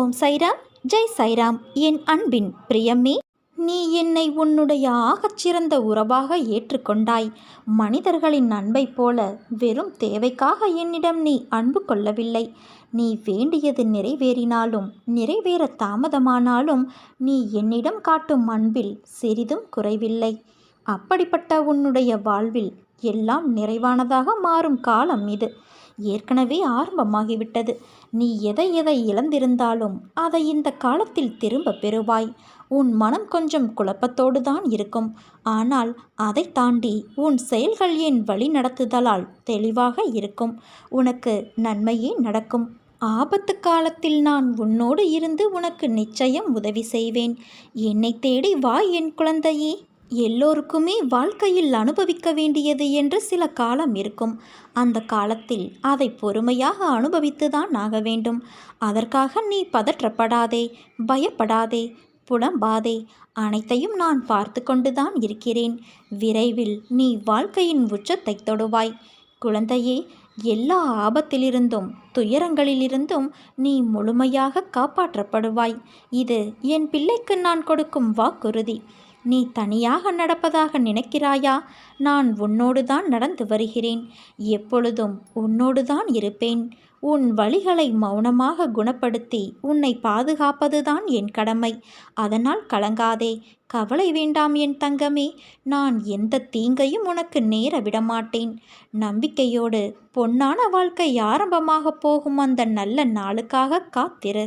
ஓம் சைராம் ஜெய் சைராம். என் அன்பின் பிரியமே நீ என்னை உன்னுடைய ஆகச்சிறந்த உறவாக ஏற்றுக்கொண்டாய். மனிதர்களின் அன்பைப் போல வெறும் தேவைக்காக என்னிடம் நீ அன்பு கொள்ளவில்லை. நீ வேண்டியது நிறைவேறினாலும் நிறைவேற தாமதமானாலும் நீ என்னிடம் காட்டும் அன்பில் சிறிதும் குறைவில்லை. அப்படிப்பட்ட உன்னுடைய வாழ்வில் எல்லாம் நிறைவானதாக மாறும் காலம் இது. ஏற்கனவே ஆரம்பமாகிவிட்டது. நீ எதை எதை இழந்திருந்தாலும் அதை இந்த காலத்தில் திரும்ப பெறுவாய். உன் மனம் கொஞ்சம் குழப்பத்தோடு தான் இருக்கும். ஆனால் அதை தாண்டி உன் செயல்கள் என் வழி நடத்துதலால் தெளிவாக இருக்கும். உனக்கு நன்மையே நடக்கும். ஆபத்து காலத்தில் நான் உன்னோடு இருந்து உனக்கு நிச்சயம் உதவி செய்வேன். என்னை தேடி வா என் குழந்தையே. எல்லோருக்குமே வாழ்க்கையில் அனுபவிக்க வேண்டியது என்று சில காலம் இருக்கும். அந்த காலத்தில் அதை பொறுமையாக அனுபவித்துதான் ஆக வேண்டும். அதற்காக நீ பதற்றப்படாதே பயப்படாதே புலம்பாதே. அனைத்தையும் நான் பார்த்து கொண்டுதான் இருக்கிறேன். விரைவில் நீ வாழ்க்கையின் உச்சத்தை தொடுவாய். குழந்தையே எல்லா ஆபத்திலிருந்தும் துயரங்களிலிருந்தும் நீ முழுமையாக காப்பாற்றப்படுவாய். இது என் பிள்ளைக்கு நான் கொடுக்கும் வாக்குறுதி. நீ தனியாக நடப்பதாக நினைக்கிறாயா? நான் உன்னோடு தான் நடந்து வருகிறேன். எப்பொழுதும் உன்னோடு தான் இருப்பேன். உன் வழிகளை மௌனமாக குணப்படுத்தி உன்னை பாதுகாப்பதுதான் என் கடமை. அதனால் கலங்காதே. கவலை வேண்டாம் என் தங்கமே. நான் எந்த தீங்கையும் உனக்கு நேர விடமாட்டேன். நம்பிக்கையோடு பொன்னான வாழ்க்கை ஆரம்பமாக போகும் அந்த நல்ல நாளுக்காக காத்திரு.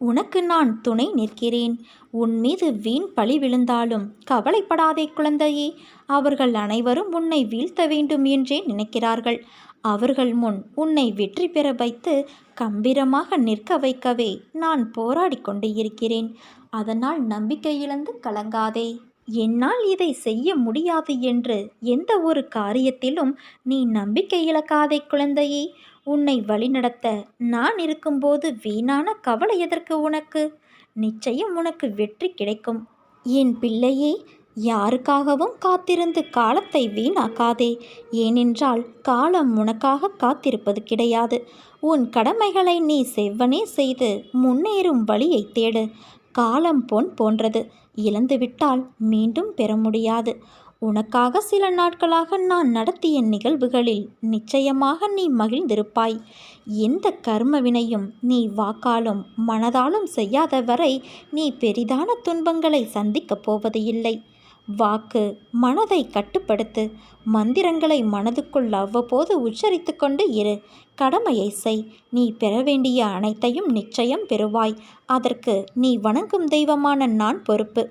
உனக்கு நான் துணை நிற்கிறேன். உன் மீது வீண் பழி விழுந்தாலும் கவலைப்படாதே குழந்தையே. அவர்கள் அனைவரும் உன்னை வீழ்த்த வேண்டும் என்றே நினைக்கிறார்கள். அவர்கள் முன் உன்னை வெற்றி பெற வைத்து கம்பீரமாக நிற்க வைக்கவே நான் போராடி கொண்டு இருக்கிறேன். அதனால் நம்பிக்கை இழந்து கலங்காதே. என்னால் இதை செய்ய முடியாது என்று எந்த ஒரு காரியத்திலும் நீ நம்பிக்கை இழக்காதே குழந்தையே. உன்னை வழிநடத்த நான் இருக்கும்போது வீணான கவலை எதற்கு உனக்கு? நிச்சயம் உனக்கு வெற்றி கிடைக்கும். என் பிள்ளையே யாருக்காகவும் காத்திருந்து காலத்தை வீணாக்காதே. ஏனென்றால் காலம் உனக்காக காத்திருப்பது கிடையாது. உன் கடமைகளை நீ செவ்வனே செய்து முன்னேறும் வழியை தேடு. காலம் பொன் போன்றது. இழந்துவிட்டால் மீண்டும் பெற முடியாது. உனக்காக சில நாட்களாக நான் நடத்திய நிகழ்வுகளில் நிச்சயமாக நீ மகிழ்ந்திருப்பாய். எந்த கர்மவினையும் நீ வாக்காலும் மனதாலும் செய்யாத வரை நீ பெரிதான துன்பங்களை சந்திக்கப் போவது இல்லை. வாக்கு மனதை கட்டுப்படுத்து. மந்திரங்களை மனதுக்குள் அவ்வப்போது உச்சரித்து கொண்டு இரு. கடமையை செய். நீ பெற வேண்டிய அனைத்தையும் நிச்சயம் பெறுவாய். அதற்கு நீ வணங்கும் தெய்வமான நான் பொறுப்பு.